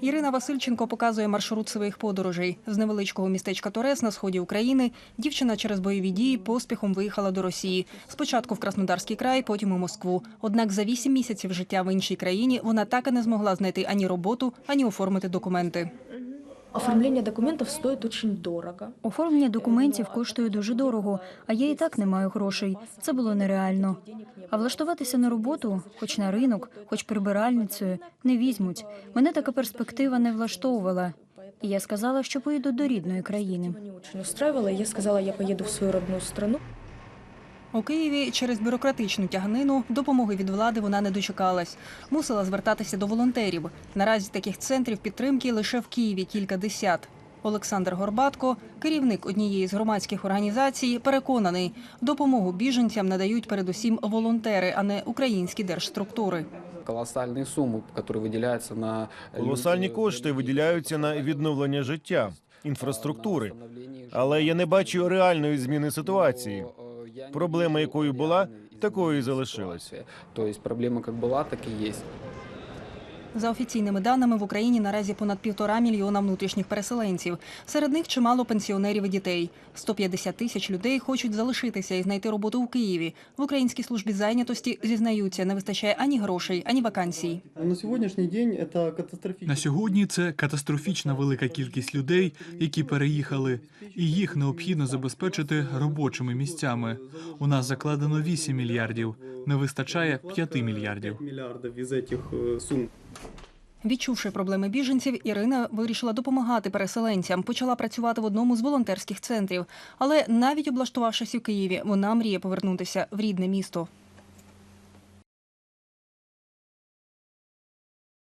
Ірина Васильченко показує маршрут своїх подорожей. З невеличкого містечка Торес на сході України дівчина через бойові дії поспіхом виїхала до Росії. Спочатку в Краснодарський край, потім у Москву. Однак за вісім місяців життя в іншій країні вона так і не змогла знайти ані роботу, ані оформити документи. Оформление документов стоит очень дорого. Оформлення документів коштує дуже дорого, а я і так не маю грошей. Це було нереально. А влаштуватися на роботу, хоч на ринок, хоч прибиральницею, не візьмуть. Мене така перспектива не влаштовувала. І я сказала, що поїду до рідної країни. Я сказала, я поеду в свою родную страну. У Києві через бюрократичну тяганину допомоги від влади вона не дочекалась. Мусила звертатися до волонтерів. Наразі таких центрів підтримки лише в Києві кілька десят. Олександр Горбатко, керівник однієї з громадських організацій, переконаний, допомогу біженцям надають передусім волонтери, а не українські держструктури. колоссальные суммы, которые выделяются на Колосальні кошти виділяються на відновлення життя, інфраструктури. Але я не бачу реальної зміни ситуації. Проблема, якою була, такою і залишилася. Тобто проблема як була, так і є. За офіційними даними в Україні наразі понад півтора мільйона внутрішніх переселенців. Серед них чимало пенсіонерів і дітей. 150 тисяч людей хочуть залишитися і знайти роботу у Києві. В українській службі зайнятості зізнаються, не вистачає ані грошей, ані вакансій. На сьогоднішній день це катастрофічно. На сьогодні це катастрофічна велика кількість людей, які переїхали, і їх необхідно забезпечити робочими місцями. У нас закладено 8 мільярдів, не вистачає 5 мільярдів. Відчувши проблеми біженців, Ірина вирішила допомагати переселенцям. Почала працювати в одному з волонтерських центрів. Але навіть облаштувавшись у Києві, вона мріє повернутися в рідне місто.